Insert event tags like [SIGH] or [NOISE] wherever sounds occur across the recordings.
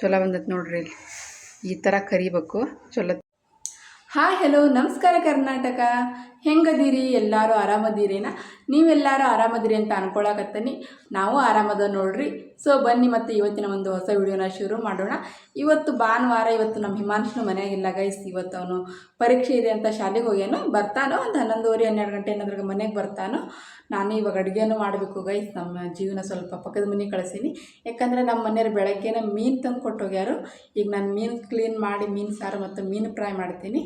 ಚಲೋ ಬಂದೈತೆ ನೋಡ್ರಿ ಈ ಥರ ಕರಿಬೇಕು. ಚಲೋ. ಹಾಯ್ ಹಲೋ ನಮಸ್ಕಾರ ಕರ್ನಾಟಕ. ಹೆಂಗದೀರಿ? ಎಲ್ಲರೂ ಆರಾಮದಿರೇನ? ನೀವೆಲ್ಲರೂ ಆರಾಮದಿರಿ ಅಂತ ಅನ್ಕೊಳಕತ್ತೀನಿ. ನಾವು ಆರಾಮದ ನೋಡ್ರಿ. ಸೊ ಬನ್ನಿ ಮತ್ತು ಇವತ್ತಿನ ಒಂದು ಹೊಸ ವಿಡಿಯೋನ ಶುರು ಮಾಡೋಣ. ಇವತ್ತು ಭಾನುವಾರ ಇವತ್ತು ನಮ್ಮ ಹಿಮಾಂಶನ ಮನೆಯಾಗಿಲ್ಲ ಗೈಸ್ ಇವತ್ತು ಅವನು ಪರೀಕ್ಷೆ ಇದೆ ಅಂತ ಶಾಲೆಗೆ ಹೋಗ್ಯಾನು. ಬರ್ತಾನೋ? ಒಂದು ಹನ್ನೊಂದುವರೆ, ಹನ್ನೆರಡು ಗಂಟೆ ಏನಾದ್ರಾಗ ಮನೆಗೆ ಬರ್ತಾನೋ? ನಾನು ಇವಾಗ ಅಡುಗೆನೂ ಮಾಡಬೇಕು ಗೈಸ್ ನಮ್ಮ ಜೀವನ ಸ್ವಲ್ಪ ಪಕ್ಕದ ಮನೆಗೆ ಕಳಿಸೀನಿ. ಯಾಕಂದರೆ ನಮ್ಮ ಮನೆಯವ್ರು ಬೆಳಗ್ಗೆನೇ ಮೀನು ತಂದು ಕೊಟ್ಟು ಹೋಗ್ಯಾರು ಈಗ ನಾನು ಮೀನು ಕ್ಲೀನ್ ಮಾಡಿ ಮೀನು ಸಾರು ಮತ್ತು ಮೀನು ಫ್ರೈ ಮಾಡ್ತೀನಿ.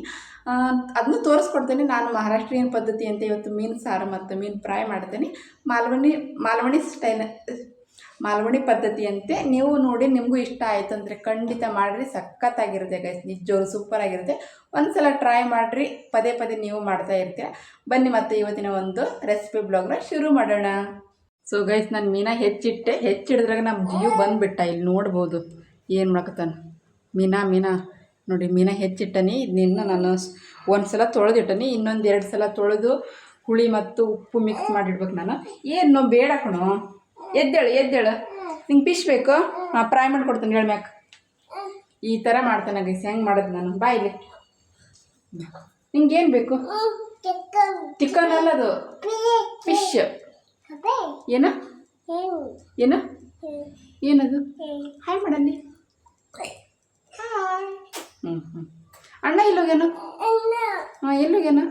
ಅದನ್ನು ತೋರಿಸ್ಕೊಡ್ತೀನಿ. ನಾನು ಮಹಾರಾಷ್ಟ್ರೀಯನ್ ಪದ್ಧತಿ ಅಂತ ಇವತ್ತು ಮೀನು ಸಾರು ಮತ್ತು ಮೀನು ಫ್ರೈ ಮಾಡ್ತೀನಿ. ಮಾಲ್ವಣಿ ಮಾಲ್ವಣಿ ಸ್ಟೈಲ್, ಮಾಲ್ವಣಿ ಪದ್ಧತಿ ಅಂತೆ. ನೀವು ನೋಡಿ, ನಿಮಗೂ ಇಷ್ಟ ಆಯಿತು ಅಂದರೆ ಖಂಡಿತ ಮಾಡಿರಿ. ಸಖತ್ತಾಗಿರುತ್ತೆ ಗೈಸ್ ನಿಜವರು ಸೂಪರ್ ಆಗಿರುತ್ತೆ ಒಂದ್ಸಲ ಟ್ರೈ ಮಾಡಿರಿ. ಪದೇ ಪದೇ ನೀವು ಮಾಡ್ತಾ ಇರ್ತೀರ. ಬನ್ನಿ ಮತ್ತೆ ಇವತ್ತಿನ ಒಂದು ರೆಸಿಪಿ ಬ್ಲಾಗ್ನ ಶುರು ಮಾಡೋಣ. ಸೊ ಗೈಸ್ ನಾನು ಮೀನ ಹೆಚ್ಚಿಟ್ಟೆ. ಹೆಚ್ಚಿಡಿದ್ರಾಗ ನಮ್ಮ ಜೀವ ಬಂದುಬಿಟ್ಟ. ಇಲ್ಲಿ ನೋಡ್ಬೋದು. ಏನು ಮಾಡ್ಕೊತಾನೆ ಮೀನಾ ಮೀನಾ. ನೋಡಿ, ಮೀನಾ ಹೆಚ್ಚಿಟ್ಟನಿ. ಇದನ್ನ ನಾನು ಒಂದು ಸಲ ತೊಳೆದಿಟ್ಟನಿ ಇನ್ನೊಂದು ಎರಡು ಸಲ ತೊಳೆದು ಹುಳಿ ಮತ್ತು ಉಪ್ಪು ಮಿಕ್ಸ್ ಮಾಡಿಡ್ಬೇಕು ನಾನು. ಏನು ಬೇಡ ಕಣೋ. ಎದ್ದೇಳು ಎದ್ದೇಳು. ನಿಂಗೆ ಪಿಶ್ ಬೇಕು? ಹಾಂ ಫ್ರೈ ಮಾಡ್ಕೊಡ್ತೀನಿ ಹೇಳ್ಮ್ಯಾಕ ಈ ಥರ ಮಾಡ್ತಾನೆ ಗೈಸ್ ಹೆಂಗೆ ಮಾಡೋದು ನಾನು? ಬಾಯಿಲಿ ನಿಂಗೆ ಏನು ಬೇಕು? ಚಿಕನ್ ಅಲ್ಲದು ಫಿಶ್ ಏನ? ಏನ? ಏನದು? ಹಾಯ್ ಮಾಡಲ್ಲಿ ಹ್ಞೂ ಹ್ಞೂ ಅಣ್ಣ ಎಲ್ಲೋಗ್ಯಾನು? ಹಾಂ ಎಲ್ಲೋಗ್ಯಾನು?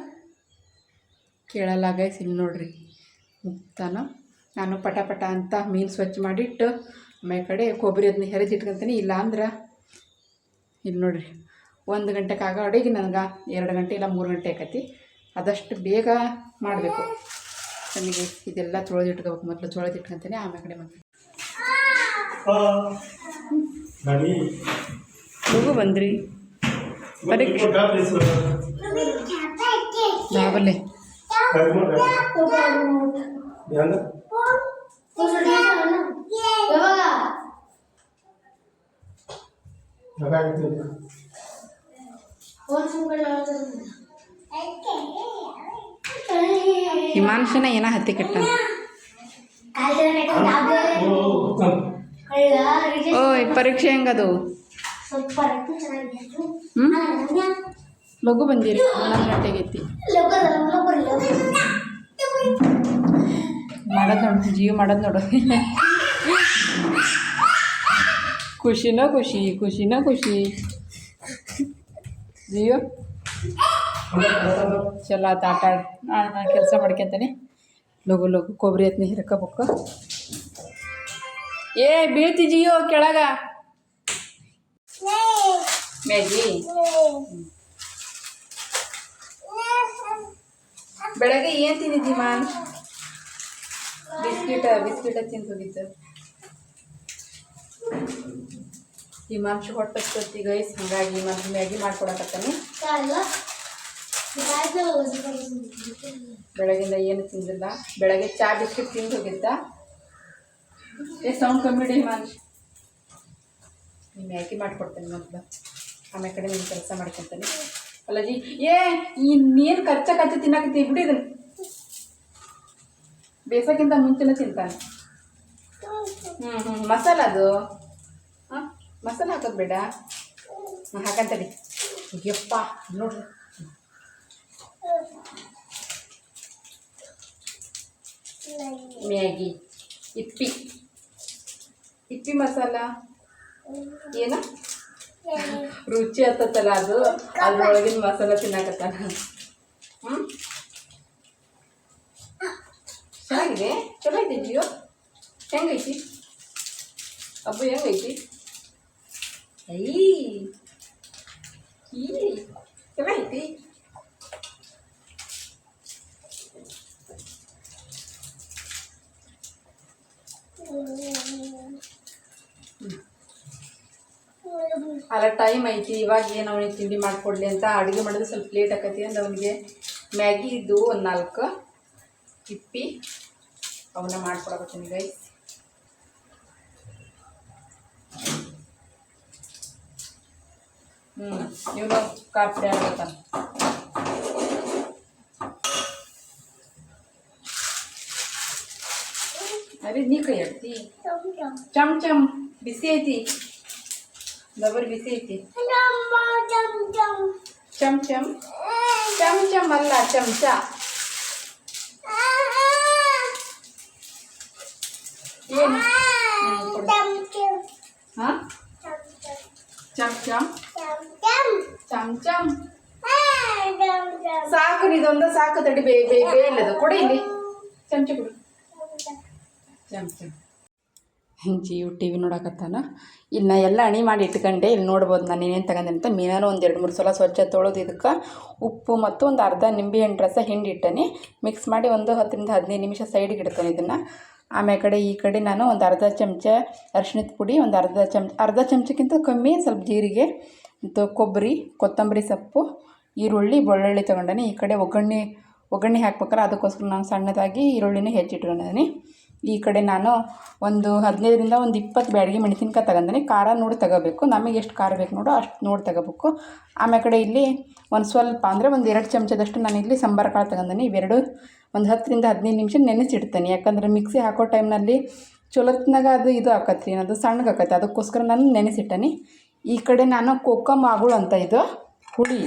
ಕೇಳಲ್ಲ ಗೈಸ್ ಇಲ್ಲಿ ನೋಡ್ರಿ. ಮುಕ್ತಾನ. ನಾನು ಪಟ ಪಟ ಅಂತ ಮೀನು ಸ್ವಚ್ಛ ಮಾಡಿಟ್ಟು ಆಮೇಲೆ ಕಡೆ ಕೊಬ್ಬರಿ ಅದನ್ನ ಹೆರಜಿಟ್ಕೊಂತೀನಿ ಇಲ್ಲ ಅಂದ್ರೆ ಇಲ್ಲಿ ನೋಡ್ರಿ ಒಂದು ಗಂಟೆಗೆ ಆಗ ಅಡುಗೆ ನನಗೆ ಎರಡು ಗಂಟೆ ಇಲ್ಲ ಮೂರು ಗಂಟೆ ಆಕತಿ. ಆದಷ್ಟು ಬೇಗ ಮಾಡಬೇಕು. ನನಗೆ ಇದೆಲ್ಲ ತೊಳೆದಿಟ್ಕೋಬೇಕು. ಮೊದಲು ತೊಳೆದಿಟ್ಕೊಂತೀನಿ ಆಮೇಲೆ ಕಡೆ ಮತ್ತೆ? ಹೋಗು ಬಂದ್ರಿ. ಪರೀಕ್ಷೆ. ಹಿಮಾಂಶನ ಏನೋ ಹತ್ತಿ ಕಟ್ಟ. ಓಯ್ ಪರೀಕ್ಷೆ ಹೆಂಗದು? ಹ್ಞೂ ಲಘು ಬಂದಿರಿ ಹನ್ನೊಂದು ಗಂಟೆಗೆ ಮಾಡೋದ್ ನೋಡು ಜೀವ ಮಾಡೋದು ನೋಡು. ಖುಷಿನೋ ಖುಷಿ ಖುಷಿನೋ ಖುಷಿ. ಜೀವ? ಚಲೋ ಆತ ಆಟ ನಾನು ಕೆಲಸ ಮಾಡ್ಕೊತಾನೆ. ಲಘು ಲಘು ಕೊಬ್ಬರಿ ಹತ್ನಿ ಹಿರ್ಕೋಬೇಕು. ಏ ಬೀಳ್ತಿ ಜಿಯೋ ಕೆಳಗ. ಮ್ಯಾಗಿ? ಬೆಳಗ್ಗೆ ಏನು ತಿಂದಿದ್ದಿ ಮಾನ್? ಬಿಸ್ಕಿಟ ಬಿಸ್ಕಿಟ ತಿಂತೋಗಿತ್ತು ಹಿಮಾಂಶು ಹೊಟ್ಟೆ ಗೈಸ್ ಹಾಗಾಗಿ ಹಿಮಾಂಶು ಮ್ಯಾಗಿ ಮಾಡ್ಕೊಡಕತ್ತಾನೆ. ಬೆಳಗಿಂದ ಏನು ತಿಂದಿಲ್ಲ. ಬೆಳಗ್ಗೆ ಚಾ ಬಿಸ್ಕಿಟ್ ತಿಂದು ಹೋಗಿದ್ದ. ಏ ಸೌಂಡ್ ಕಮ್ಮಿ ಇಡಿ ಹಿಮಾಂಶ್ ಮ್ಯಾಗಿ ಮಾಡ್ಕೊಡ್ತೇನೆ ಮೊದಲು. ಆಮೇಲೆ ಕಡೆ ನೀನು ಕೆಲಸ ಮಾಡ್ಕೊಂತಾನೆ. ಅಲ್ಲಜಿ ಏ ನೀರು ಕಚ್ಚ ಕಚ್ಚ ತಿನ್ನಕತ್ತಿ, ಬಿಡಿ ಇದನ್ನು. ಬೇಸಕ್ಕಿಂತ ಮುಂಚೆನ ತಿಂತಾನೆ. ಹ್ಞೂ ಹ್ಞೂ ಮಸಾಲ ಅದು. ಹಾಂ? ಮಸಾಲ ಹಾಕೋದು ಬೇಡ. ಹಾಕಂತಡಿ. ಯಪ್ಪ, ನೋಡ್ರಿ. Maggi, Yippee. ಇಪ್ಪಿ ಮಸಾಲ. ಏನ? ರುಚಿ ಹತ್ತತ್ತಲ್ಲ ಅದು? ಅದ್ರೊಳಗಿನ ಮಸಾಲ ತಿನ್ನಕತ್ತಾನ. ಹ್ಞೂ ಚೆನ್ನಾಗಿದೆ? ಚಲೋ ಐತಿ ಜಿಯೋ ಹೆಂಗೈತಿ? ಅಬ್ಬ, ಹೆಂಗೈತಿ? ಈ ಚಲೋ ಐತಿ? ಅಲ್ಲ ಟೈಮ್ ಐತಿ ಇವಾಗ ಏನು ಅವನಿಗೆ ತಿಂಡಿ ಮಾಡಿಕೊಡ್ಲಿ ಅಂತ ಅಡುಗೆ ಮಾಡೋದು ಸ್ವಲ್ಪ ಲೇಟ್ ಆಕತಿ ಅಂದ್ರೆ ಅವನಿಗೆ ಮ್ಯಾಗಿ ಇದ್ದು ಒಂದು ನಾಲ್ಕು ಇಪ್ಪಿ ಅವನ್ನ ಮಾಡ್ಕೊಡಕತ್ತೀನಿ ಗೈಸ್ ಹ್ಞೂ ಇವನು ಕಾರ್ಪುಡಿ ಆಗ್ತಾನೆ ಅರೆ ನೀ ಕೈ ಆಡ್ತಿ ಚಮ್ ಚಮ್ ಬಿಸಿ ಐತಿ. ಡಬಲ್ ಬಿಸಿ ಐತಿ ಚಮ್ ಚಮ್ ಚಮ್ ಚಮ್ ಅಲ್ಲ ಚಮಚ ಏನು ಹಾಂ ಚಮ್ ಚಮ್ ಚಮ್ ಚಮ್ ಸಾಕು ಇದೊಂದು ಸಾಕು ತಡಿ ಬೇ ಬೇ ಬೇಯಿಲ್ಲದು ಕೊಡಿ ಇಲ್ಲಿ. ಚಮಚ ಕೊಡು. ಚಮಚ ಜೀವ್ ಟಿ ವಿ ನೋಡಕತ್ತಾನ? ನಾ ಎಲ್ಲ ಅಣಿ ಮಾಡಿ ಇಟ್ಕೊಂಡೆ ಇಲ್ಲಿ ನೋಡ್ಬೋದು ನಾನು ಏನೇನು ತಗೊಂಡೆ ಅಂತ. ಮೀನಾನು ಒಂದು ಎರಡು ಮೂರು ಸಲ ಸ್ವಚ್ಛ ತೊಳೆದು ಇದಕ್ಕೆ ಉಪ್ಪು ಮತ್ತು ಒಂದು ಅರ್ಧ ನಿಂಬೆಹಣ್ಣು ರಸ ಹಿಂಡಿ ಇಟ್ಟನಿ. ಮಿಕ್ಸ್ ಮಾಡಿ ಒಂದು ಹತ್ತರಿಂದ ಹದಿನೈದು ನಿಮಿಷ ಸೈಡಿಗೆ ಇಡ್ತಾನೆ ಇದನ್ನು. ಆಮೇಲೆ ಕಡೆ ಈ ಕಡೆ ನಾನು ಒಂದು ಅರ್ಧ ಚಮಚ ಅರಿಶಿಣದ ಪುಡಿ, ಒಂದು ಅರ್ಧ ಚಮಚ ಅರ್ಧ ಚಮಚಕ್ಕಿಂತ ಕಮ್ಮಿ ಸ್ವಲ್ಪ ಜೀರಿಗೆ, ಮತ್ತು ಕೊಬ್ಬರಿ, ಕೊತ್ತಂಬರಿ ಸೊಪ್ಪು, ಈರುಳ್ಳಿ, ಬೆಳ್ಳುಳ್ಳಿ ತೊಗೊಂಡಾನೆ. ಈ ಕಡೆ ಒಗ್ಗರಣೆ ಒಗ್ಗರಣೆ ಹಾಕ್ಬೇಕಾರೆ ಅದಕ್ಕೋಸ್ಕರ ನಾನು ಸಣ್ಣದಾಗಿ ಈರುಳ್ಳಿನ ಹೆಚ್ಚಿಟ್ಕೊಂಡಿದ್ದೀನಿ ಈ ಕಡೆ ನಾನು ಒಂದು ಹದಿನೈದರಿಂದ ಒಂದು ಇಪ್ಪತ್ತು ಬ್ಯಾಡಗಿ ಮೆಣಸಿನ್ಕಾಯಿ ತಗೊಂಡಿನಿ. ಖಾರ ನೋಡಿ ತಗೋಬೇಕು. ನಮಗೆ ಎಷ್ಟು ಖಾರ ಬೇಕು ನೋಡು ಅಷ್ಟು ನೋಡಿ ತಗೋಬೇಕು. ಆಮೇಲೆ ಕಡೆ ಇಲ್ಲಿ ಒಂದು ಸ್ವಲ್ಪ ಅಂದರೆ ಒಂದು ಎರಡು ಚಮಚದಷ್ಟು ನಾನು ಇಲ್ಲಿ ಸಾಂಬಾರು ಕಾಳು ತಗೊಂಡಿನಿ. ಇವೆರಡು ಒಂದು ಹತ್ತರಿಂದ ಹದಿನೈದು ನಿಮಿಷ ನೆನೆಸಿಡ್ತೇನೆ. ಯಾಕಂದರೆ ಮಿಕ್ಸಿ ಹಾಕೋ ಟೈಮ್ನಲ್ಲಿ ಚೊಲತ್ನಾಗ ಅದು ಇದು ಆಕತ್ತೆ ರೀ ಅದು ಸಣ್ಣಗೆ ಆಕತ್ತೆ ಅದಕ್ಕೋಸ್ಕರ ನಾನು ನೆನೆಸಿಟ್ಟನಿ. ಈ ಕಡೆ ನಾನು ಕೊಕ್ಕ ಮಾಗುಳು ಅಂತ ಇದು ಹುಳಿ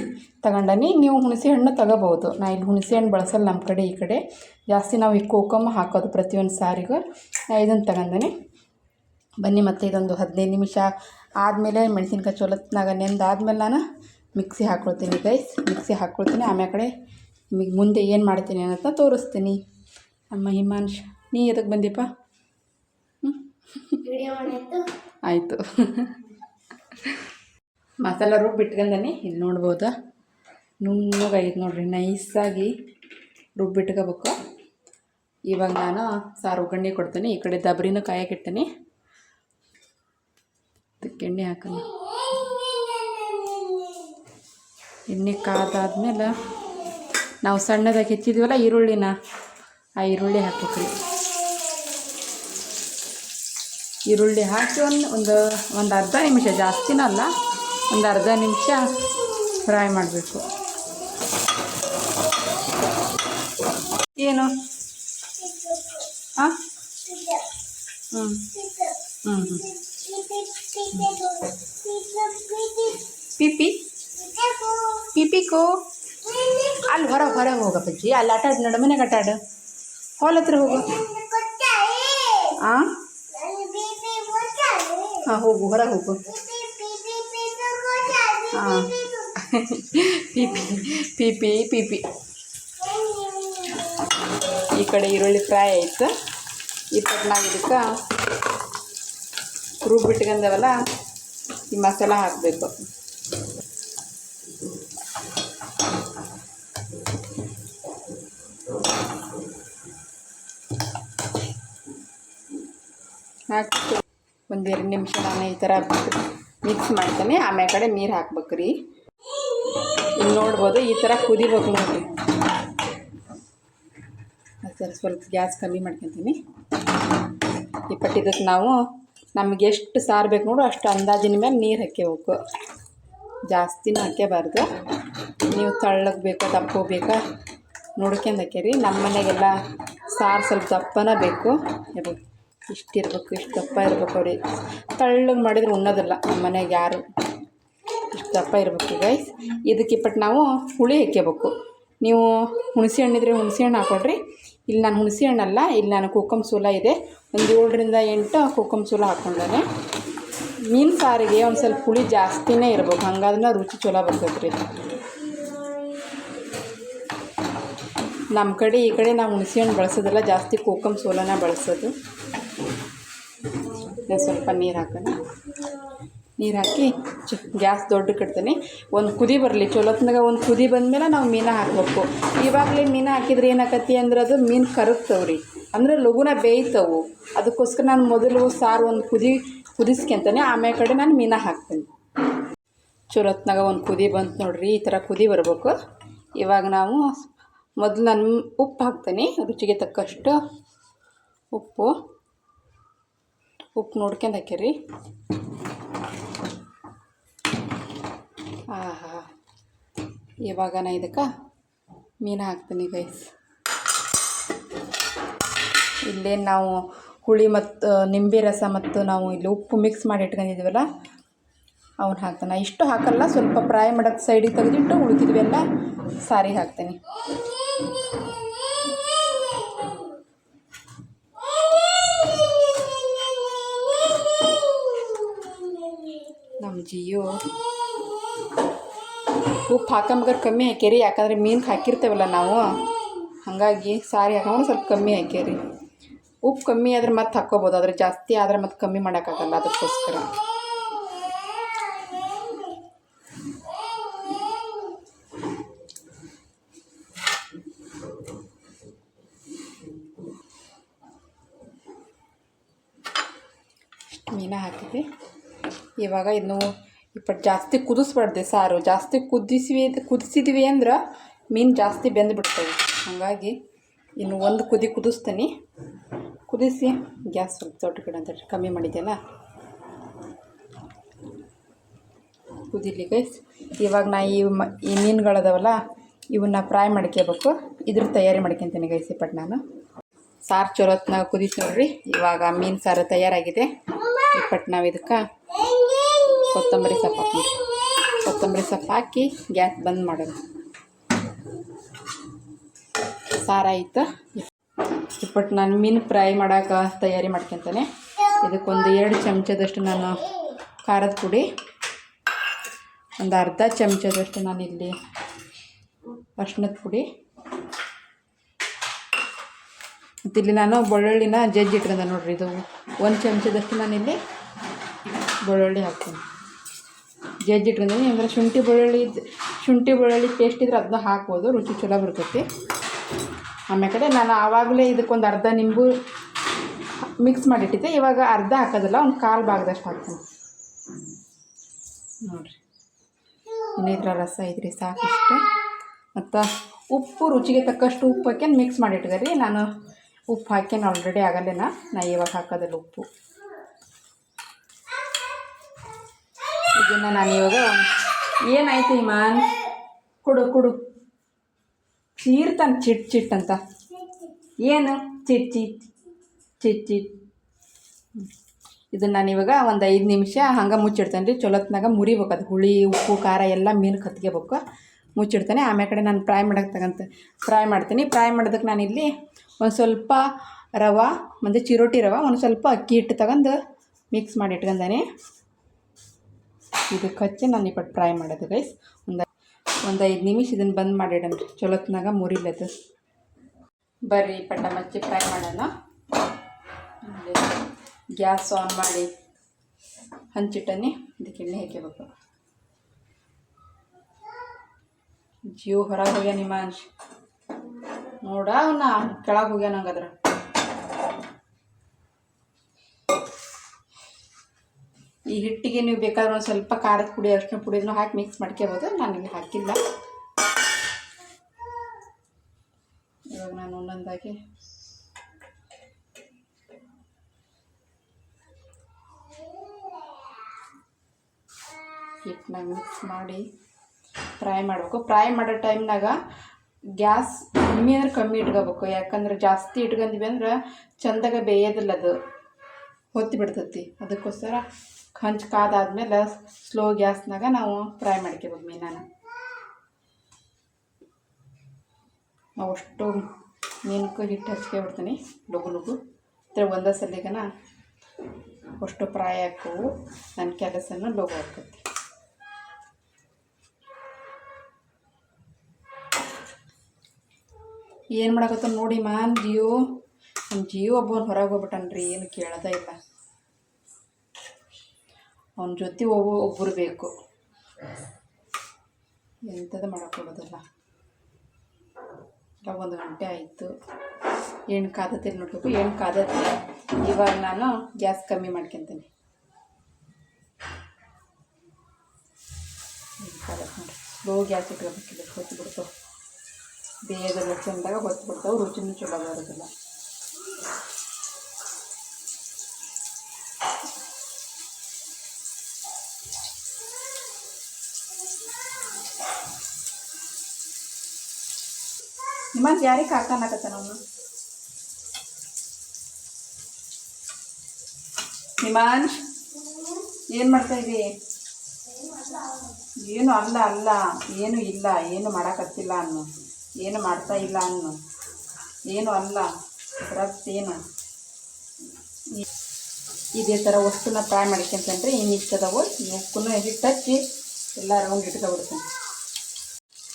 ತಗೊಂಡನಿ. ನೀವು ಹುಣಸೆ ಹಣ್ಣು ತಗೋಬೋದು. ನಾ ಇಲ್ಲಿ ಹುಣಸೆ ಹಣ್ಣು ಬಳಸಲ್ಲ ನಮ್ಮ ಕಡೆ, ಈ ಕಡೆ. ಜಾಸ್ತಿ ನಾವು ಈ ಕೋಕಮ್ ಹಾಕೋದು ಪ್ರತಿಯೊಂದು ಸಾರಿಗೂ ಇದನ್ನು ತಗೊಂಡೇನೆ. ಬನ್ನಿ ಮತ್ತು ಇದೊಂದು ಹದಿನೈದು ನಿಮಿಷ ಆದಮೇಲೆ ಮೆಣಸಿನ್ಕಾಯಿ ಚೊಲತ್ನಾಗ ನೆಂದಾದ್ಮೇಲೆ ನಾನು ಮಿಕ್ಸಿ ಹಾಕ್ಕೊಳ್ತೀನಿ ಗೈಸ್ ಮಿಕ್ಸಿ ಹಾಕ್ಕೊಳ್ತೀನಿ ಆಮೇಲೆ ಕಡೆ ನಿಮಗೆ ಮುಂದೆ ಏನು ಮಾಡ್ತೀನಿ ಅನ್ನೋದನ್ನ ತೋರಿಸ್ತೀನಿ. ನಮ್ಮ ಹಿಮಾಂಶ್, ನೀ ಎದಕ್ಕೆ ಬಂದಿಪ್ಪ ಆಯಿತು. [LAUGHS] ಮಸಾಲ ರುಬ್ಬಿ ಇಟ್ಕೊಂಡನಿ. ಇಲ್ಲಿ ನೋಡ್ಬೋದಾ? ನುಣ್ಣಗಾಗೈತೆ ನೋಡ್ರಿ. ನೈಸಾಗಿ ರುಬ್ಬಿಟ್ಕೋಬೇಕು ಇವಾಗ ನಾನು ಸಾರು ಒಗ್ಗರಣೆ ಕೊಡ್ತೀನಿ, ಈ ಕಡೆ ದಬ್ರಿನೂ ಕಾಯಕ್ಕಿಡ್ತೀನಿ ಅದಕ್ಕೆ ಎಣ್ಣೆ ಹಾಕೋಣ. ಎಣ್ಣೆ ಕಾದಾದ್ಮೇಲೆ ನಾವು ಸಣ್ಣದಾಗಿ ಹೆಚ್ಚಿದ್ವಲ್ಲ ಈರುಳ್ಳಿನ, ಆ ಈರುಳ್ಳಿ ಹಾಕ್ಬೇಕ್ರಿ. ಈರುಳ್ಳಿ ಹಾಕಿ ಒಂದು ಒಂದು ಒಂದು ಅರ್ಧ ನಿಮಿಷ, ಜಾಸ್ತಿನೂ ಅಲ್ಲ, ಒಂದು ಅರ್ಧ ನಿಮಿಷ ಫ್ರೈ ಮಾಡಬೇಕು. ಏನು? ಪಿಪಿ ಪಿಪಿಕೋ ಅಲ್ಲಿ ಹೊರಗೆ ಹೊರಗೆ ಹೋಗಪ್ಪಜ್ಜಿ ಅಲ್ಲಿ ಆಟ ಆಡು ನಡು ಮನೆಗೆ ಆಟ ಆಡು ಹಾಲ್ ಹತ್ರ ಹೋಗು ಹಾಂ ಹಾಂ ಹೋಗು ಹೊರಗೆ ಹೋಗು ಹಾಂ ಪಿಪಿ ಪಿಪಿ ಪಿಪಿ ಈ ಕಡೆ ಈರುಳ್ಳಿ ಫ್ರೈ ಆಯ್ತು. ಈ ಪಟ್ನಾಗ ಇದಕ್ಕೆ ರುಬ್ಬಿಟ್ಕೊಂಡವಲ್ಲ ಈ ಮಸಾಲ ಹಾಕಬೇಕು. ಹಾಕಿ ಒಂದು ಎರಡು ನಿಮಿಷ ನಾನು ಈ ಥರ ಮಿಕ್ಸ್ ಮಾಡ್ತೇನೆ. ಆಮೇಲೆ ಕಡೆ ನೀರು ಹಾಕ್ಬೇಕು ರೀ ನೋಡ್ಬೋದು ಈ ಥರ ಕುದಿಬೇಕು ನೋಡಿರಿ ಸರ್, ಸ್ವಲ್ಪ ಗ್ಯಾಸ್ ಕಮ್ಮಿ ಮಾಡ್ಕೊತೀನಿ. ಈ ಇದಕ್ಕೆ ನಾವು ನಮ್ಗೆ ಎಷ್ಟು ಸಾರು ಬೇಕು ನೋಡು, ಅಷ್ಟು ಅಂದಾಜಿನ ಮೇಲೆ ನೀರು ಹಾಕ್ಯಬೇಕು. ಜಾಸ್ತಿನೂ ಹಾಕ್ಯಬಾರ್ದು. ನೀವು ತಳ್ಳಗೆ ಬೇಕೋ, ದಪ್ಪ ಬೇಕಾ ನೋಡ್ಕೊಂಡು ಹಾಕ್ಯರಿ. ನಮ್ಮ ಮನೆಗೆಲ್ಲ ಸಾರು ಸ್ವಲ್ಪ ದಪ್ಪನ ಬೇಕು. ಇರ್ಬೇಕು ಇಷ್ಟಿರ್ಬೇಕು ಇಷ್ಟು ದಪ್ಪ ಇರ್ಬೇಕು ಅವ್ರಿ ತಳ್ಳಗೆ ಮಾಡಿದ್ರೆ ಉಣ್ಣೋದಿಲ್ಲ ನಮ್ಮ ಮನೆಗೆ ಯಾರು. ಇಷ್ಟು ದಪ್ಪ ಇರಬೇಕು ಗೈಸ್ ಇದಕ್ಕೆ ಇಪ್ಪಟ್ಟು ನಾವು ಹುಳಿ ಹಾಕ್ಯಬೇಕು. ನೀವು ಹುಣಸೆ ಹಣ್ಣಿದ್ರೆ ಹುಣಸೆ ಹಣ್ಣು ಹಾಕೊಳ್ರಿ ಇಲ್ಲಿ ನಾನು ಹುಣಸೆ ಹಣ್ಣಲ್ಲ ಇಲ್ಲಿ ನಾನು ಕೋಕಮ್ ಸೂಲ ಇದೆ. ಒಂದು ಏಳರಿಂದ ಎಂಟು ಕೋಕಮ್ ಸೂಲ ಹಾಕ್ಕೊಂಡಾನೆ ಮೀನು ಸಾರಿಗೆ ಒಂದು ಸ್ವಲ್ಪ ಹುಳಿ ಜಾಸ್ತಿನೇ ಇರ್ಬೇಕು ಹಂಗಾದ್ರೆ ರುಚಿ ಚಲೋ ಬರ್ತೈತೆ ರೀ ನಮ್ಮ ಕಡೆ ಈ ಕಡೆ ನಾವು ಹುಣಸೆ ಹಣ್ಣು ಬಳಸೋದಿಲ್ಲ ಜಾಸ್ತಿ ಕೋಕಮ್ ಸೋಲನ ಬಳಸೋದು. ಸ್ವಲ್ಪ ನೀರು ಹಾಕೋಣ. ನೀರು ಹಾಕಿ ಚ ಗ್ಯಾಸ್ ದೊಡ್ಡ ಕಟ್ತೀನಿ. ಒಂದು ಕುದಿ ಬರಲಿ. ಚಲೋತ್ನಾಗ ಒಂದು ಕುದಿ ಬಂದಮೇಲೆ ನಾವು ಮೀನು ಹಾಕಬೇಕು. ಇವಾಗಲೇ ಮೀನು ಹಾಕಿದ್ರೆ ಏನಾಕತಿ ಅಂದ್ರೆ ಅದು ಮೀನು ಕರಗ್ತವ್ರಿ. ಅಂದರೆ ಲಘುನ ಬೇಯ್ತವು. ಅದಕ್ಕೋಸ್ಕರ ನಾನು ಮೊದಲು ಸಾರು ಒಂದು ಕುದಿ ಕುದಿಸ್ಕೊಂತಾನೆ ಆಮೇಲೆ ಕಡೆ ನಾನು ಮೀನ ಹಾಕ್ತೀನಿ. ಚಲೋತ್ನಾಗ ಒಂದು ಕುದಿ ಬಂತು ನೋಡ್ರಿ, ಈ ಥರ ಕುದಿ ಬರ್ಬೇಕು. ಇವಾಗ ನಾವು ಮೊದಲು ನಾನು ಉಪ್ಪು ಹಾಕ್ತೀನಿ. ರುಚಿಗೆ ತಕ್ಕಷ್ಟು ಉಪ್ಪು. ಉಪ್ಪು ನೋಡ್ಕೊಂಡು ಹಾಕಿರಿ ಇವಾಗ ನಾ ಇದಕ್ಕೆ ಮೀನು ಹಾಕ್ತೀನಿ ಗೈಸ್ ಇಲ್ಲೇನು ನಾವು ಹುಳಿ ಮತ್ತು ನಿಂಬೆ ರಸ ಮತ್ತು ನಾವು ಇಲ್ಲಿ ಉಪ್ಪು ಮಿಕ್ಸ್ ಮಾಡಿ ಇಟ್ಕೊಂಡಿದ್ದೀವಲ್ಲ, ಅವನು ಹಾಕ್ತಾನೆ. ಇಷ್ಟು ಹಾಕಲ್ಲ, ಸ್ವಲ್ಪ ಫ್ರೈ ಮಾಡೋದು ಸೈಡಿಗೆ ತೆಗೆದಿಟ್ಟು ಉಳಿದಿದ್ವೆಲ್ಲ ಸಾರಿ ಹಾಕ್ತೀನಿ. ನಮ್ಮ ಜಿಯೋ. ಉಪ್ಪು ಹಾಕಂಬಗಾರ ಕಮ್ಮಿ ಹಾಕ್ಯಾರಿ, ಯಾಕಂದ್ರೆ ಮೀನು ಹಾಕಿರ್ತೇವಲ್ಲ ನಾವು. ಹಾಗಾಗಿ ಸಾರಿ ಹಾಕೊಂಡು ಸ್ವಲ್ಪ ಕಮ್ಮಿ ಹಾಕ್ಯಾರಿ. ಉಪ್ಪು ಕಮ್ಮಿ ಆದ್ರೆ ಮತ್ತೆ ಹಾಕ್ಕೋಬೋದು, ಆದರೆ ಜಾಸ್ತಿ ಆದ್ರೆ ಮತ್ತೆ ಕಮ್ಮಿ ಮಾಡೋಕ್ಕಾಗಲ್ಲ ಅದಕ್ಕೋಸ್ಕರ. ಮೀನ ಹಾಕಿದ್ವಿ. ಇವಾಗ ಇನ್ನು ಇಪ್ಪಟ್ಟು ಜಾಸ್ತಿ ಕುದಿಸ್ಬಾರ್ದು ಸಾರು. ಜಾಸ್ತಿ ಕುದಿಸಿವಿ, ಕುದಿಸಿದ್ವಿ ಅಂದ್ರೆ ಮೀನು ಜಾಸ್ತಿ ಬೆಂದು ಬಿಡ್ತವೆ ಹಾಗಾಗಿ ಇನ್ನು ಒಂದು ಕುದಿ ಕುದಿಸ್ತೀನಿ. ಕುದಿಸಿ ಗ್ಯಾಸ್ ಸ್ವಲ್ಪ ದೊಡ್ಡ ಅಂತ ಕಮ್ಮಿ ಮಾಡಿದ್ದೆಲ್ಲ ಕುದಿಲಿ ಗೈಸ್ ಇವಾಗ ನಾ ಈ ಮ ಈ ಮೀನುಗಳದವಲ್ಲ, ಇವನ್ನ ಫ್ರೈ ಮಾಡ್ಕೋಬೇಕು ಇದ್ರ ತಯಾರಿ ಮಾಡ್ಕೊತೀನಿ ಗೈಸ್ ಇಪ್ಪಟ್ಟು ನಾನು. ಸಾರು ಚಲೋತ್ನಾಗ ಕುದಿಸಿ ನೋಡ್ರಿ. ಇವಾಗ ಮೀನು ಸಾರು ತಯಾರಾಗಿದೆ. ಪಟ್ ನಾವು ಇದಕ್ಕೆ ಕೊತ್ತಂಬರಿ ಸೊಪ್ಪು ಹಾಕೊಂಡು ಕೊತ್ತಂಬರಿ ಸೊಪ್ಪು ಹಾಕಿ ಗ್ಯಾಸ್ ಬಂದ್ ಮಾಡೋದು ಸಾರಾಯಿತು ಇಪ್ಪಟ್ಟು ನಾನು ಮೀನು ಫ್ರೈ ಮಾಡೋಕೆ ತಯಾರಿ ಮಾಡ್ಕೊತಾನೆ. ಇದಕ್ಕೊಂದು ಎರಡು ಚಮಚದಷ್ಟು ನಾನು ಖಾರದ ಪುಡಿ, ಒಂದು ಅರ್ಧ ಚಮಚದಷ್ಟು ನಾನು ಇಲ್ಲಿ ಅರ್ಶಿನದ ಪುಡಿ. ಮತ್ತು ಇಲ್ಲಿ ನಾನು ಬೆಳ್ಳುಳ್ಳಿನ ಜಜ್ಜಿ ಇಟ್ಕೊಂಡೆ ನೋಡ್ರಿ, ಇದು ಒಂದು ಚಮಚದಷ್ಟು ನಾನು ಇಲ್ಲಿ ಬೆಳ್ಳುಳ್ಳಿ ಹಾಕ್ತೀನಿ. ಜಜ್ಜಿ ಇಟ್ಕೊಂಡೀನಿ ಅಂದರೆ ಶುಂಠಿ ಬೆಳ್ಳುಳ್ಳಿ ಶುಂಠಿ ಬೆಳ್ಳುಳ್ಳಿ ಪೇಸ್ಟ್ ಇದ್ರೆ ಅದನ್ನ ಹಾಕ್ಬೋದು, ರುಚಿ ಚಲೋ ಬರ್ತೈತಿ. ಆಮೇಲೆ ಕಡೆ ನಾನು ಆವಾಗಲೇ ಇದಕ್ಕೊಂದು ಅರ್ಧ ನಿಂಬು ಮಿಕ್ಸ್ ಮಾಡಿಟ್ಟಿದ್ದೆ. ಇವಾಗ ಅರ್ಧ ಹಾಕೋದಿಲ್ಲ, ಒಂದು ಕಾಲು ಭಾಗದಷ್ಟು ಹಾಕ್ತೀನಿ. ನೋಡಿರಿ. ಇನ್ನು ಇದ್ರ ರಸ ಇದ್ರಿ ಸಾಕಿಷ್ಟು. ಮತ್ತು ಉಪ್ಪು, ರುಚಿಗೆ ತಕ್ಕಷ್ಟು ಉಪ್ಪು ಹಾಕ್ಯಂಡು ಮಿಕ್ಸ್ ಮಾಡಿಟ್ಟಿದ್ದಾರೆ. ನಾನು ಉಪ್ಪು ಹಾಕಿ ಆಲ್ರೆಡಿ ಆಗಲ್ಲೇನ? ನಾ ಇವಾಗ ಹಾಕೋದಿಲ್ಲ ಉಪ್ಪು. ಇದನ್ನು ನಾನು ಇವಾಗ ಏನಾಯ್ತು ಇಮಾನ್? ಕೊಡು ಕೊಡು. ಚೀರ್ತಾನೆ, ಚಿಟ್ ಚಿಟ್ ಅಂತ. ಏನು? ಚಿಟ್ ಚಿಟ್. ಚಿಟ್ ಚಿಟ್. ಇದನ್ನು ನಾನು ಇವಾಗ ಒಂದು ಐದು ನಿಮಿಷ ಹಂಗೆ ಮುಚ್ಚಿಡ್ತೇನೆ ರೀ ಚೊಲೋತ್ನಾಗ ಮುರಿಬೇಕು ಅದು ಹುಳಿ, ಉಪ್ಪು, ಖಾರ ಎಲ್ಲ ಮೀನು ಕತ್ಕೋಬೇಕು ಮುಚ್ಚಿಡ್ತೇನೆ. ಆಮೇಲೆ ಕಡೆ ನಾನು ಫ್ರೈ ಮಾಡಕ್ಕೆ ತಗಂತ. ಫ್ರೈ ಮಾಡ್ತೀನಿ. ಫ್ರೈ ಮಾಡೋದಕ್ಕೆ ನಾನಿಲ್ಲಿ ಒಂದು ಸ್ವಲ್ಪ ರವೆ ಮತ್ತು ಚಿರೋಟಿ ರವೆ, ಒಂದು ಸ್ವಲ್ಪ ಅಕ್ಕಿ ಹಿಟ್ಟು ತಗೊಂಡು ಮಿಕ್ಸ್ ಮಾಡಿ ಇಟ್ಕೊಂಡೇನೆ ಇದಕ್ಕೆ ಹಚ್ಚಿ ನಾನು ಇಪ್ಪಟ್ಟು ಫ್ರೈ ಮಾಡೋದು ಗೈಸ್ ಒಂದು ಒಂದು ಐದು ನಿಮಿಷ ಇದನ್ನು ಬಂದ್ ಮಾಡಿಡೋಣ. ಚೊಲೋತ್ನಾಗ ಮುರಿಲದು ಬರ್ರಿ ಪಟ್ಟ ಮಚ್ಚಿ ಫ್ರೈ ಮಾಡೋಣ. ಗ್ಯಾಸ್ ಆನ್ ಮಾಡಿ ಹಂಚಿಟ್ಟನಿ. ಇದಕ್ಕೆ ಎಣ್ಣೆ ಹಾಕಿಬೇಕು ಜೀವ ಹೊರಗೆ ಹೋಗ್ಯ ನಿಮ್ಮ ಅಂಶ ನೋಡ ಅವನ್ನ ಕೆಳಗೆ ಹೋಗ್ಯಾನ ಈ ಹಿಟ್ಟಿಗೆ ನೀವು ಬೇಕಾದ್ರೆ ಒಂದು ಸ್ವಲ್ಪ ಖಾರದ ಪುಡಿ ಅರಿಶಿನ ಪುಡಿನೂ ಹಾಕಿ ಮಿಕ್ಸ್ ಮಾಡ್ಕೋಬೋದು ನಾನು ಇಲ್ಲಿ ಹಾಕಿಲ್ಲ. ಇವಾಗ ನಾನು ಒಂದೊಂದಾಗಿ ಹಿಟ್ಟನ್ನ ಮಿಕ್ಸ್ ಮಾಡಿ ಫ್ರೈ ಮಾಡಬೇಕು. ಫ್ರೈ ಮಾಡೋ ಟೈಮ್ನಾಗ ಗ್ಯಾಸ್ ಕಮ್ಮಿ ಅಂದ್ರೆ ಕಮ್ಮಿ ಇಟ್ಕೋಬೇಕು. ಯಾಕಂದ್ರೆ ಜಾಸ್ತಿ ಇಟ್ಕೊಂಡ್ವಿ ಅಂದ್ರೆ ಚಂದಾಗ ಬೇಯೋದಿಲ್ಲ ಅದು. ಹೊತ್ತಿ ಬಿಡ್ತೈತಿ ಅದಕ್ಕೋಸ್ಕರ ಹಂಚ್ ಕಾದಾದ್ಮೇಲೆ ಸ್ಲೋ ಗ್ಯಾಸ್ನಾಗ ನಾವು ಫ್ರೈ ಮಾಡ್ಕೋಬೇಕು ಮೀನನ್ನು ನಾವು ಅಷ್ಟು ಮೀನಕ್ಕೂ ಹಿಟ್ಟು ಹಚ್ಕೊಬಿಡ್ತೀನಿ ಲಗು ಲಗು ಅಂದರೆ ಒಂದೇ ಸಲಿಗನ ಅಷ್ಟು ಫ್ರೈ ಹಾಕೋವು ನನ್ನ ಕೆಲಸನೂ ಲಗು ಹಾಕತ್ತೆ. ಏನು ಮಾಡಕತ್ತ ನೋಡಿ ಮಾನ್ ಜಿಯೋ ನಮ್ಮ ಜಿಯೋ ಒಬ್ಬನು ಹೊರಗೆ ಹೋಗ್ಬಿಟ್ಟನ್ರಿ, ಏನು ಕೇಳೋದೇ ಇಲ್ಲ. ಅವನ ಜೊತೆ ಒಬ್ಬ ಒಬ್ಬರು ಬೇಕು. ಎಂಥದ್ದು ಮಾಡೋಕ್ಕೋಗೋದಲ್ಲ ಇವಾಗ ಒಂದು ಗಂಟೆ ಆಯಿತು. ಎಣ್ಣೆ ಕಾದತ್ತಿಲ್ಲ ನೋಡಬೇಕು. ಎಣ್ಣೆ ಕಾದತ್ತೆ ಇವಾಗ ನಾನು ಗ್ಯಾಸ್ ಕಮ್ಮಿ ಮಾಡ್ಕೊತೀನಿ. ಕಾದತ್ತೆ ಸ್ಲೋ ಗ್ಯಾಸ್ ಇಟ್ಕೋಬೇಕಿಲ್ಲ ಹೊತ್ತು ಬಿಡ್ತಾವೆ ಬೇಗ ಅಂದಾಗ ಹೊತ್ತು ಬಿಡ್ತಾವೆ ರುಚಿನೂ ಚಲೋ ಬರೋದಿಲ್ಲ. ನಿಮಗೆ ಯಾರಿಗೆ ಕಾಕನಕತ್ತ ಅವನು ಹಿಮಾಂಶ್ ಏನು ಮಾಡ್ತಾ ಇದ್ದೀ ಏನು ಅಲ್ಲ ಅಲ್ಲ, ಏನು ಇಲ್ಲ, ಏನು ಮಾಡೋಕತ್ತಿಲ್ಲ ಅನ್ನು. ಏನು ಮಾಡ್ತಾ ಇಲ್ಲ ಅನ್ನು. ಏನು ಅಲ್ಲ ಏನು. ಇದೇ ಥರ ವಸ್ತುನ ಫ್ರೈ ಮಾಡ್ಕೊಂತಂದ್ರೆ ಇನ್ನು ಇಷ್ಟದವು ಉಕ್ಕನ್ನು ಹಿಟ್ಟು ಹಚ್ಚಿ ಎಲ್ಲ ರೌಂಡ್ ಇಟ್ಕೊಬಿಡ್ತೀನಿ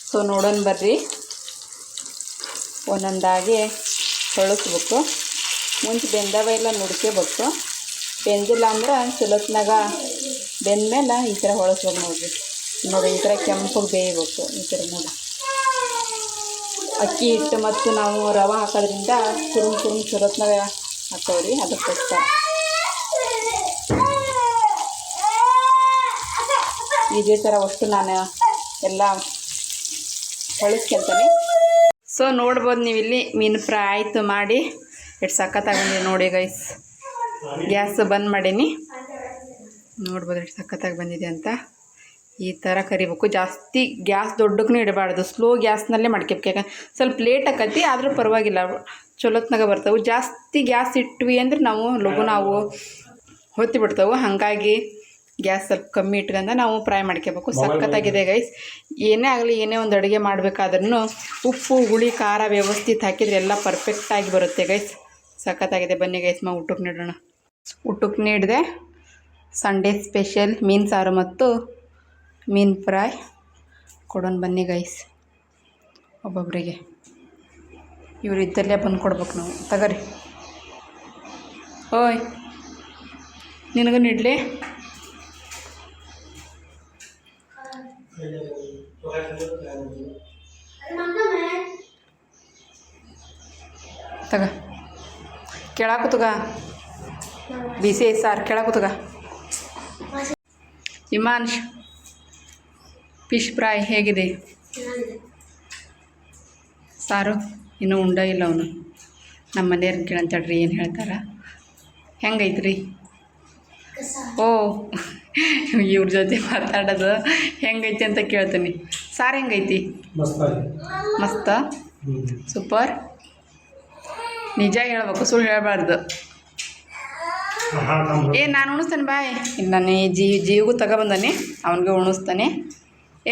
ಸೊ ನೋಡೋಣ ಬರ್ರಿ. ಒಂದೊಂದಾಗಿ ತೊಳಸ್ಬೇಕು. ಮುಂಚೆ ಬೆಂದವ ಎಲ್ಲ ನುಡ್ಕೋಬೇಕು ಬೆಂದಿಲ್ಲ ಅಂದ್ರೆ ಚಲೋತ್ನಾಗ ಬೆಂದ್ಮೇಲೆ ಈ ಥರ ಹೊಳಸ್ಬೇಕು ನೋಡಿ ನೋಡಿ, ಈ ಥರ ಕೆಂಪಗೆ ಬೇಯಬೇಕು ಈ ಥರ ನೋಡಿ. ಅಕ್ಕಿ ಹಿಟ್ಟು ಮತ್ತು ನಾವು ರವೆ ಹಾಕೋದ್ರಿಂದ ಚುರುಮ್ ಚುರುಮ್ ಚಲೋತ್ನಾಗ ಹಾಕೋರಿ ಅದಕ್ಕೋಸ್ಕರ ಇದೇ ಥರ ಅಷ್ಟು ನಾನು ಎಲ್ಲ ಹೊಳಿಸ್ಕೊಂತೀನಿ ಸೊ ನೋಡ್ಬೋದು ನೀವು ಇಲ್ಲಿ ಮೀನು ಫ್ರೈ ಆಯಿತು ಮಾಡಿ. ಎಷ್ಟು ಸಖತ್ತಾಗಿ ನೋಡಿ ಗೈಸ್ ಗ್ಯಾಸ್ ಬಂದ್ ಮಾಡೀನಿ. ನೋಡ್ಬೋದು ಎಷ್ಟು ಸಖತ್ತಾಗಿ ಬಂದಿದೆ ಅಂತ. ಈ ಥರ ಕರಿಬೇಕು. ಜಾಸ್ತಿ ಗ್ಯಾಸ್ ದೊಡ್ಡಕ್ಕೂ ಇಡಬಾರ್ದು. ಸ್ಲೋ ಗ್ಯಾಸ್ನಲ್ಲೇ ಮಾಡ್ಕೋಬೇಕು. ಯಾಕಂದ್ರೆ ಸ್ವಲ್ಪ ಲೇಟ್ ಆಕತಿ, ಆದರೂ ಪರವಾಗಿಲ್ಲ. ಚಲೋತ್ನಾಗ ಬರ್ತಾವೆ. ಜಾಸ್ತಿ ಗ್ಯಾಸ್ ಇಟ್ವಿ ಅಂದ್ರೆ ನಾವು ಲಘು ನಾವು ಹೊತ್ತಿ ಬಿಡ್ತಾವೆ. ಹಾಗಾಗಿ ಗ್ಯಾಸ್ ಸ್ವಲ್ಪ ಕಮ್ಮಿ ಇಟ್ಕೊಂಡು ನಾವು ಫ್ರೈ ಮಾಡ್ಕೋಬೇಕು ಸಖತ್ತಾಗಿದೆ ಗೈಸ್. ಏನೇ ಆಗಲಿ ಏನೇ ಒಂದು ಅಡುಗೆ ಮಾಡಬೇಕಾದ್ರೂ ಉಪ್ಪು ಹುಳಿ ಖಾರ ವ್ಯವಸ್ಥಿತ ಹಾಕಿದರೆ ಎಲ್ಲ ಪರ್ಫೆಕ್ಟಾಗಿ ಬರುತ್ತೆ ಗೈಸ್. ಸಖತ್ತಾಗಿದೆ. ಬನ್ನಿ ಗೈಸ್ ಮಾ ಊಟಕ್ಕೆ ನೀಡೋಣ ಊಟಕ್ಕೆ ನೀಡಿದೆ ಸಂಡೇ ಸ್ಪೆಷಲ್ ಮೀನು ಸಾರು ಮತ್ತು ಮೀನು ಫ್ರೈ ಕೊಡೋಣ ಬನ್ನಿ ಗೈಸ್. ಒಬ್ಬೊಬ್ಬರಿಗೆ ಇವ್ರು ಇದ್ದಲ್ಲೇ ಬಂದು ಕೊಡ್ಬೇಕು ನಾವು. ತಗೋರಿ. ಓಯ್ ನಿನಗೂ ನೀಡಲಿ ತಗ. ಕೇಳಾಕುತ್ತಗ ಬಿಸಿ ಐ ಸಾರ್ ಕೇಳಾಕುತ್ತಗ ಇಮಾನ್ಶ್ ಫಿಶ್ ಫ್ರೈ ಹೇಗಿದೆ? ಸಾರು, ಇನ್ನೂ ಉಂಡ ಇಲ್ಲ ಅವನು. ನಮ್ಮ ಮನೆಯವ್ರನ್ನ ಕೇಳಂತಡ್ರಿ ಏನು ಹೇಳ್ತಾರ? ಹೆಂಗೈತ್ರಿ? ಓ. ಇವ್ರ ಜೊತೆ ಮಾತಾಡೋದು ಹೆಂಗೈತಿ ಅಂತ ಕೇಳ್ತೀನಿ. ಸಾರು ಹೆಂಗೈತಿ? ಮಸ್ತ್? ಸೂಪರ್. ನಿಜ ಹೇಳ್ಬೇಕು ಸುಳ್ಳು ಹೇಳಬಾರ್ದು. ಏ ನಾನು ಉಣಿಸ್ತೇನೆ ಬಾಯ್. ಇಲ್ಲ ನಾನು ಜೀ ಜೀವಿಗೂ ತಗೊಬಂದಾನೆ ಅವನಿಗೆ ಉಣಿಸ್ತಾನೆ.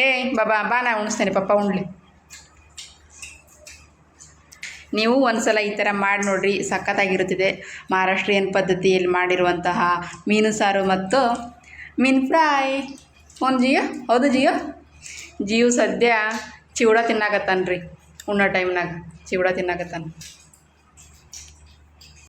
ಏ ಬಾಬಾ ಬಾ ನಾ ಉಣಿಸ್ತೇನೆ ಪಪ್ಪ ಉಣ್ಲಿ. ನೀವು ಒಂದ್ಸಲ ಈ ಥರ ಮಾಡಿ ನೋಡ್ರಿ ಸಖತ್ತಾಗಿರುತ್ತಿದೆ. ಮಹಾರಾಷ್ಟ್ರೀಯನ್ ಪದ್ಧತಿಯಲ್ಲಿ ಮಾಡಿರುವಂತಹ ಮೀನು ಸಾರು ಮತ್ತು ಮೀನು ಫ್ರೈ ಒಂದು ಜಿಯೋ ಹೌದು ಜಿಯೋ? ಜಿಯೋ ಸದ್ಯ ಚಿವಡ ತಿನ್ನಾಕತ್ತಾನ ರೀ ಉಣ್ಣೋ ಟೈಮ್ನಾಗ ಚಿವಡ ತಿನ್ನಾಕತ್ತಾನ.